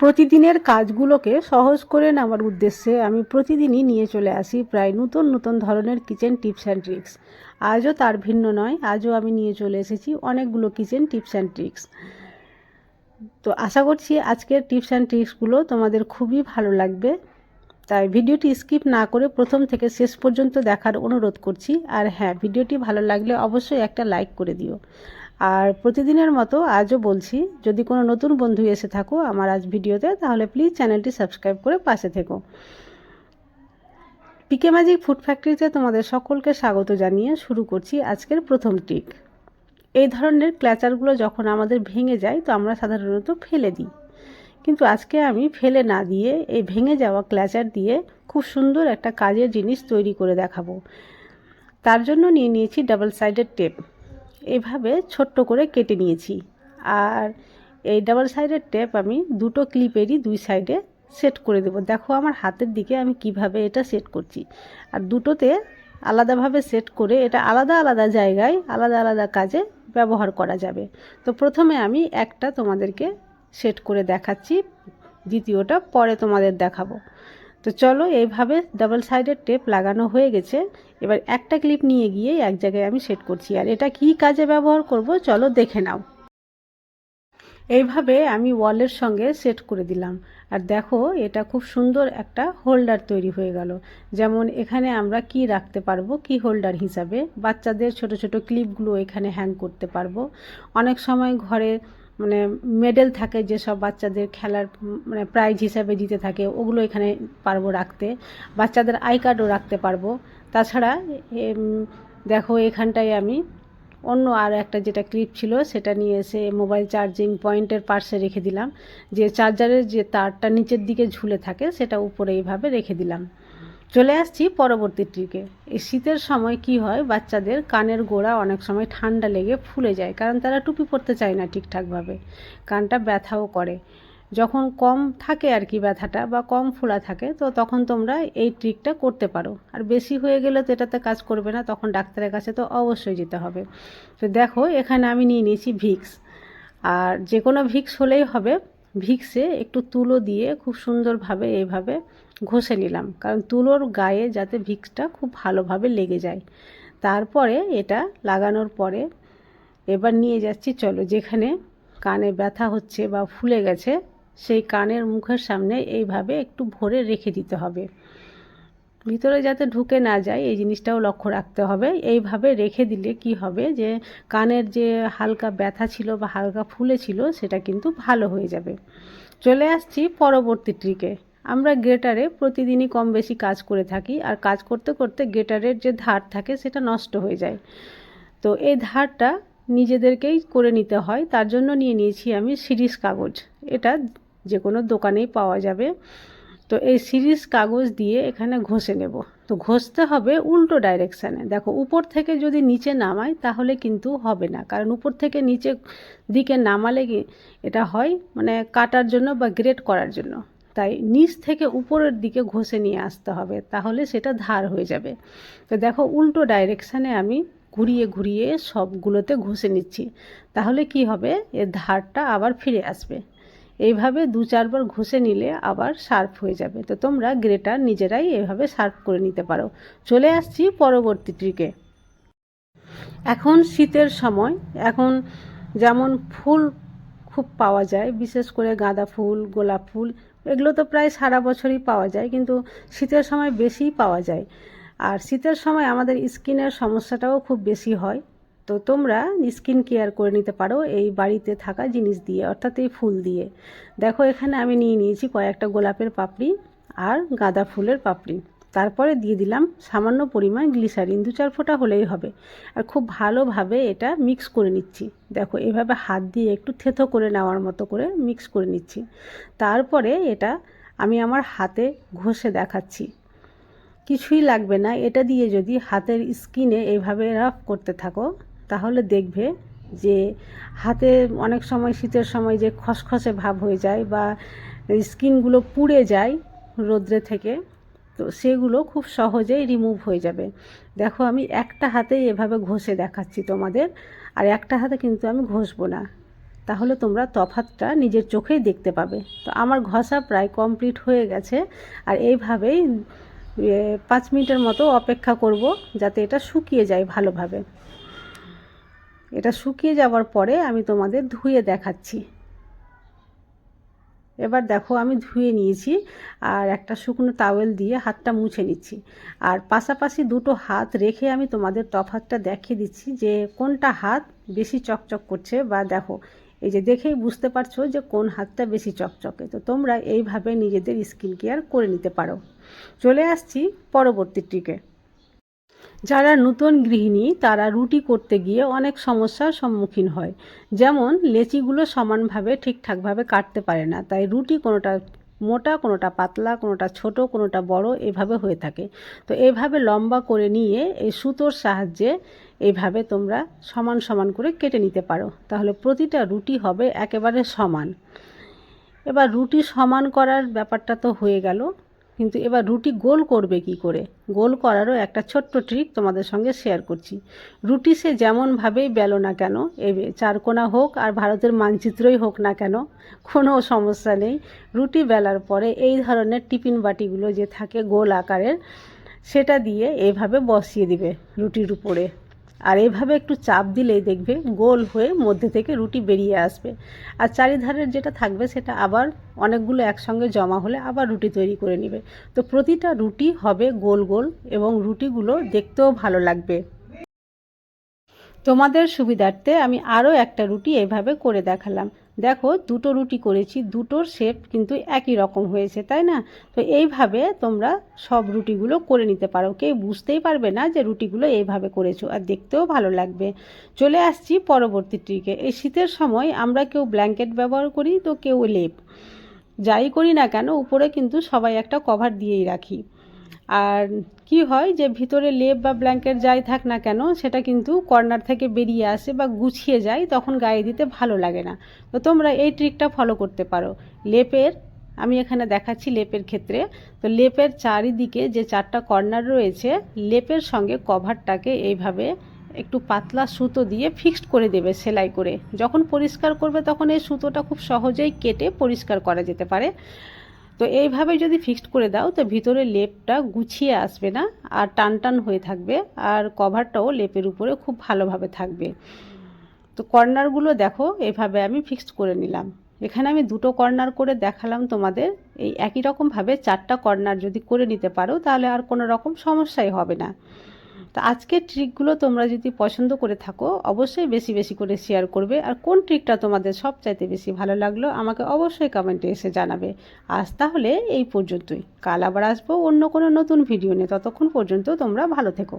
প্রতিদিনের কাজগুলোকে সহজ করে নেওয়ার উদ্দেশ্যে আমি প্রতিদিনই নিয়ে চলে আসি প্রায় নতুন নতুন ধরনের কিচেন টিপস অ্যান্ড ট্রিক্স। আজও তার ভিন্ন নয়, আজও আমি নিয়ে চলে এসেছি অনেকগুলো কিচেন টিপস অ্যান্ড ট্রিক্স। তো আশা করছি আজকের টিপস অ্যান্ড ট্রিক্সগুলো তোমাদের খুবই ভালো লাগবে। তাই ভিডিওটি স্কিপ না করে প্রথম থেকে শেষ পর্যন্ত দেখার অনুরোধ করছি। আর হ্যাঁ ভিডিওটি ভালো লাগলে অবশ্যই একটা লাইক করে দিও। আর প্রতিদিনের মতো আজও বলছি, যদি কোনো নতুন বন্ধু এসে থাকো আমার আজ ভিডিওতে, তাহলে প্লিজ চ্যানেলটি সাবস্ক্রাইব করে পাশে থেকো। পিকে ম্যাজিক ফুড ফ্যাক্টরিতে তোমাদের সকলকে স্বাগত জানিয়ে শুরু করছি আজকের প্রথম টিক এই ধরনের ক্ল্যাচারগুলো যখন আমাদের ভেঙে যায়, তো আমরা সাধারণত ফেলে দিই। কিন্তু আজকে আমি ফেলে না দিয়ে এই ভেঙে যাওয়া ক্ল্যাচার দিয়ে খুব সুন্দর একটা কাজের জিনিস তৈরি করে দেখাবো। তার জন্য নিয়ে নিয়েছি ডাবল সাইডেড টেপ এভাবে ছোট্ট করে কেটে নিয়েছি। আর এই ডাবল সাইডের টেপ আমি দুটো ক্লিপেরই দুই সাইডে সেট করে দেবো। দেখো আমার হাতের দিকে আমি কীভাবে এটা সেট করছি। আর দুটোতে আলাদাভাবে সেট করে এটা আলাদা আলাদা জায়গায় আলাদা আলাদা কাজে ব্যবহার করা যাবে। তো প্রথমে আমি একটা তোমাদেরকে সেট করে দেখাচ্ছি, দ্বিতীয়টা পরে তোমাদের দেখাবো। তো চলো এইভাবে ডাবল সাইডের টেপ লাগানো হয়ে গেছে। এবার একটা ক্লিপ নিয়ে গিয়ে এক জায়গায় আমি সেট করছি। আর এটা কি কাজে ব্যবহার করব? চলো দেখে নাও। এইভাবে আমি ওয়ালের সঙ্গে সেট করে দিলাম। আর দেখো, এটা খুব সুন্দর একটা হোল্ডার তৈরি হয়ে গেল। যেমন এখানে আমরা কি রাখতে পারব? কি হোল্ডার হিসাবে? বাচ্চাদের ছোট ছোট ক্লিপগুলো এখানে হ্যাং করতে পারব। অনেক সময় ঘরে মানে মেডেল থাকে যেসব বাচ্চাদের খেলার মানে প্রাইজ হিসাবে দিতে থাকে, ওগুলো এখানে পারব রাখতে। বাচ্চাদের আই কার্ডও রাখতে পারব। তাছাড়া দেখো এখানটায় আমি অন্য আর একটা যেটা ক্লিপ ছিল, সেটা নিয়ে এসে মোবাইল চার্জিং পয়েন্টের পার্শ্বে রেখে দিলাম। যে চার্জারের যে তারটা নিচের দিকে ঝুলে থাকে, সেটা উপরে এইভাবে রেখে দিলাম। চলে আসছি পরবর্তী ট্রিকে এই শীতের সময় কি হয়, বাচ্চাদের কানের গোড়া অনেক সময় ঠান্ডা লেগে ফুলে যায়, কারণ তারা টুপি পরতে চায় না ঠিকঠাকভাবে। কানটা ব্যথাও করে। যখন কম থাকে আর কি ব্যথাটা বা কম ফোলা থাকে, তো তখন তোমরা এই ট্রিকটা করতে পারো। আর বেশি হয়ে গেলে তো এটাতে কাজ করবে না, তখন ডাক্তারের কাছে তো অবশ্যই যেতে হবে। তো দেখো, এখানে আমি নিয়ে নিয়েছি ভিক্স। আর যে কোনো ভিক্স হলেই হবে ভিক্সে একটু তুলো দিয়ে খুব সুন্দরভাবে এইভাবে ঘষে নিলাম। কারণ তুলোর গায়ে যাতে ভিক্সটা খুব ভালোভাবে লেগে যায়। তারপরে এটা লাগানোর পরে এবার নিয়ে যাচ্ছি, চলো যেখানে কানে ব্যথা হচ্ছে বা ফুলে গেছে, সেই কানের মুখের সামনে এইভাবে একটু ভরে রেখে দিতে হবে। ভিতরে যাতে ঢুকে না যায়, এই জিনিসটাও লক্ষ্য রাখতে হবে। এইভাবে রেখে দিলে কি হবে যে, কানের যে হালকা ব্যথা ছিল বা হালকা ফুলে ছিল, সেটা কিন্তু ভালো হয়ে যাবে। চলে আসছি পরবর্তী ট্রিকে। আমরা গ্রেটারে প্রতিদিনই কম বেশি কাজ করে থাকি, আর কাজ করতে করতে গ্রেটারের যে ধার থাকে, সেটা নষ্ট হয়ে যায়। তো এই ধারটা নিজেদেরকেই করে নিতে হয়। তার জন্য নিয়ে নিয়েছি আমি সিরিজ কাগজ। এটা যে কোনো দোকানেই পাওয়া যাবে। তো এই সিরিজ কাগজ দিয়ে এখানে ঘষে নেব। তো ঘষতে হবে উল্টো ডাইরেকশানে দেখো, উপর থেকে যদি নিচে নামাই, তাহলে কিন্তু হবে না। কারণ উপর থেকে নিচে দিকে নামালে এটা হয় মানে কাটার জন্য বা গ্রেট করার জন্য। তাই নিচ থেকে উপরের দিকে ঘষে নিয়ে আসতে হবে, তাহলে সেটা ধার হয়ে যাবে। তো দেখো, উল্টো ডাইরেকশানে আমি ঘুরিয়ে ঘুরিয়ে সবগুলোতে ঘষে নিচ্ছি। তাহলে কি হবে? এর ধারটা আবার ফিরে আসবে। এইভাবে দু চারবার ঘষে নিলে আবার শার্প হয়ে যাবে। তো তোমরা গ্রেটার নিজেরাই এভাবে শার্প করে নিতে পারো। চলে আসছি পরবর্তী ট্রিকে। এখন শীতের সময়। এখন যেমন ফুল খুব পাওয়া যায়, বিশেষ করে গাঁদা ফুল, গোলাপ ফুল, এগুলো তো প্রায় সারা বছরই পাওয়া যায়, কিন্তু শীতের সময় বেশিই পাওয়া যায়। আর শীতের সময় আমাদের স্কিনের সমস্যাটাও খুব বেশি হয়। তো তোমরা স্কিন কেয়ার করে নিতে পারো এই বাড়িতে থাকা জিনিস দিয়ে, অর্থাৎ এই ফুল দিয়ে। দেখো, এখানে আমি নিয়ে নিয়েছি কয়েকটা গোলাপের পাপড়ি আর গাঁদা ফুলের পাপড়ি। তারপরে দিয়ে দিলাম সামান্য পরিমাণ গ্লিসারিন দু চার ফোঁটা হলেই হবে। আর খুব ভালোভাবে এটা মিক্স করে নিচ্ছি। দেখো, এভাবে হাত দিয়ে একটু থেথো করে নেওয়ার মতো করে মিক্স করে নিচ্ছি। তারপরে এটা আমি আমার হাতে ঘষে দেখাচ্ছি। কিছুই লাগবে না। এটা দিয়ে যদি হাতের স্কিনে এইভাবে রাফ করতে থাকো তাহলে দেখবে যে হাতে অনেক সময় শীতের সময় যে খসখসে ভাব হয়ে যায় বা স্কিনগুলো পুড়ে যায় রোদ্রে থেকে, তো সেগুলো খুব সহজেই রিমুভ হয়ে যাবে। দেখো আমি একটা হাতেই এভাবে ঘষে দেখাচ্ছি তোমাদের, আর একটা হাতে কিন্তু আমি ঘষবো না। তাহলে তোমরা তফাতটা নিজের চোখেই দেখতে পাবে। তো আমার ঘষা প্রায় কমপ্লিট হয়ে গেছে, আর এইভাবেই পাঁচ মিনিটের মতো অপেক্ষা করব যাতে এটা শুকিয়ে যায় ভালোভাবে। এটা শুকিয়ে যাওয়ার পরে আমি তোমাদের ধুয়ে দেখাচ্ছি। এবার দেখো আমি ধুয়ে নিয়েছি আর একটা শুকনো তাওয়েল দিয়ে হাতটা মুছে নিচ্ছি। আর পাশাপাশি দুটো হাত রেখে আমি তোমাদের তফাতটা দেখিয়ে দিচ্ছি যে কোনটা হাত বেশি চকচক করছে বা দেখো, এই যে দেখেই বুঝতে পারছ যে কোন হাতটা বেশি চকচকে। তো তোমরা এইভাবে নিজেদের স্কিন কেয়ার করে নিতে পারো। চলে আসছি পরবর্তী ট্রিকে যারা নতুন গৃহিণী, তারা রুটি করতে গিয়ে অনেক সমস্যার সম্মুখীন হয়। যেমন, লেচিগুলো সমানভাবে ঠিকঠাকভাবে কাটতে পারে না, তাই রুটি কোনোটা মোটা, কোনোটা পাতলা, কোনোটা ছোট, কোনোটা বড় এভাবে হয়ে থাকে। তো এভাবে লম্বা করে নিয়ে এই সুতোর সাহায্যে এভাবে তোমরা সমান সমান করে কেটে নিতে পারো। তাহলে প্রতিটা রুটি হবে একেবারে সমান। এবার রুটি সমান করার ব্যাপারটা তো হয়ে গেল। কিন্তু এবার রুটি গোল করবে কি করে? গোল করারও একটা ছোট্ট ট্রিক তোমাদের সঙ্গে শেয়ার করছি। রুটি সে যেমনভাবেই বেলো না কেন, এ চারকোনা হোক আর ভারতের মানচিত্রই হোক না কেন, কোনো সমস্যা নেই। রুটি বেলার পরে এই ধরনের টিফিন বাটিগুলো যে থাকে গোল আকারের, সেটা দিয়ে এভাবে বসিয়ে দিবে রুটির উপরে। আর এভাবে একটু চাপ দিলেই দেখবে গোল হয়ে মধ্যে থেকে রুটি বেরিয়ে আসবে। আর চারিধারের যেটা থাকবে সেটা আবার অনেকগুলো একসঙ্গে জমা হলে আবার রুটি তৈরি করে নেবে। তো প্রতিটা রুটি হবে গোল গোল এবং রুটিগুলো দেখতেও ভালো লাগবে। তোমাদের সুবিধার্থে আমি আরও একটা রুটি এভাবে করে দেখালাম। দেখো দুটো রুটি করেছি, দুটোর শেপ কিন্তু একই রকম হয়েছে, তাই না? তো এইভাবে তোমরা সব রুটিগুলো করে নিতে পারো। কেউ বুঝতেই পারবে না যে রুটিগুলো এইভাবে করেছ, আর দেখতেও ভালো লাগবে। চলে আসছি পরবর্তী ট্রিকে এই শীতের সময় আমরা কেউ ব্ল্যাঙ্কেট ব্যবহার করি, তো কেউ লেপ। যাই করি না কেন, উপরে কিন্তু সবাই একটা কভার দিয়েই রাখি। আর কি হয় যে ভিতরে লেপ বা ব্ল্যাঙ্কেট যাই থাক না কেন, সেটা কিন্তু কর্নার থেকে বেরিয়ে আসে বা গুছিয়ে যায়, তখন গায়ে দিতে ভালো লাগে না। তো তোমরা এই ট্রিকটা ফলো করতে পারো। লেপের, আমি এখানে দেখাচ্ছি লেপের ক্ষেত্রে। তো লেপের চারিদিকে যে চারটা কর্নার রয়েছে, লেপের সঙ্গে কভারটাকে এইভাবে একটু পাতলা সুতো দিয়ে ফিক্সড করে দেবে সেলাই করে। যখন পরিষ্কার করবে, তখন এই সুতোটা খুব সহজেই কেটে পরিষ্কার করা যেতে পারে। তো এইভাবে যদি ফিক্সড করে দাও, তো ভিতরে লেপটা গুছিয়ে আসবে না, আর টান টান হয়ে থাকবে, আর কভারটাও লেপের উপরে খুব ভালোভাবে থাকবে। তো কর্নারগুলো দেখো, এভাবে আমি ফিক্সড করে নিলাম। এখানে আমি দুটো কর্নার করে দেখালাম তোমাদের। এই একই রকমভাবে চারটা কর্নার যদি করে নিতে পারো, তাহলে আর কোনো রকম সমস্যাই হবে না। তো আজকের ট্রিকগুলো তোমরা যদি পছন্দ করে থাকো, অবশ্যই বেশি বেশি করে শেয়ার করবে। আর কোন ট্রিকটা তোমাদের সবচাইতে বেশি ভালো লাগল, আমাকে অবশ্যই কমেন্টে এসে জানাবে। আজ তাহলে এই পর্যন্তই। কাল আবার আসব অন্য কোনো নতুন ভিডিও নিয়ে। ততক্ষণ পর্যন্ত তোমরা ভালো থেকো।